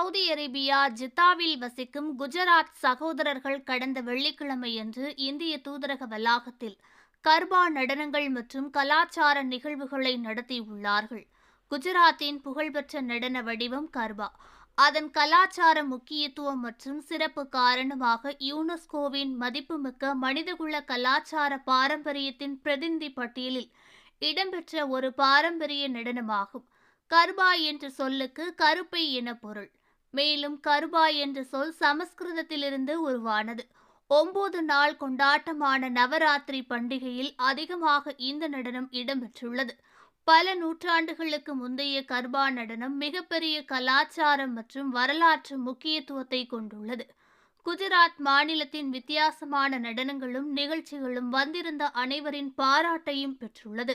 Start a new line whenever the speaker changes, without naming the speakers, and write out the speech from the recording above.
Saudi Arabia ஜித்தாவில் வசிக்கும் குஜராத் சகோதரர்கள் கடந்த வெள்ளிக்கிழமையன்று இந்திய தூதரக வளாகத்தில் கர்பா நடனங்கள் மற்றும் கலாச்சார நிகழ்வுகளை நடத்தியுள்ளார்கள் குஜராத்தின் புகழ்பெற்ற நடன வடிவம் கர்பா. அதன் கலாச்சார முக்கியத்துவம் மற்றும் சிறப்பு காரணமாக யுனெஸ்கோவின் மதிப்புமிக்க மனிதகுல கலாச்சார பாரம்பரியத்தின் பிரதிநிதி பட்டியலில் இடம்பெற்ற ஒரு பாரம்பரிய நடனமாகும். கர்பா என்ற சொல்லுக்கு கருப்பை என பொருள். மேலும் கர்பா என்ற சொல் சமஸ்கிருதத்திலிருந்து உருவானது. ஒன்பது நாள் கொண்டாட்டமான நவராத்திரி பண்டிகையில் அதிகமாக இந்த நடனம் இடம்பெற்றுள்ளது. பல நூற்றாண்டுகளுக்கு முந்தைய கர்பா நடனம் மிகப்பெரிய கலாச்சாரம் மற்றும் வரலாற்று முக்கியத்துவத்தை கொண்டுள்ளது. குஜராத் மாநிலத்தின் வித்தியாசமான நடனங்களும் நிகழ்ச்சிகளும் வந்திருந்த அனைவரின் பாராட்டையும் பெற்றுள்ளது.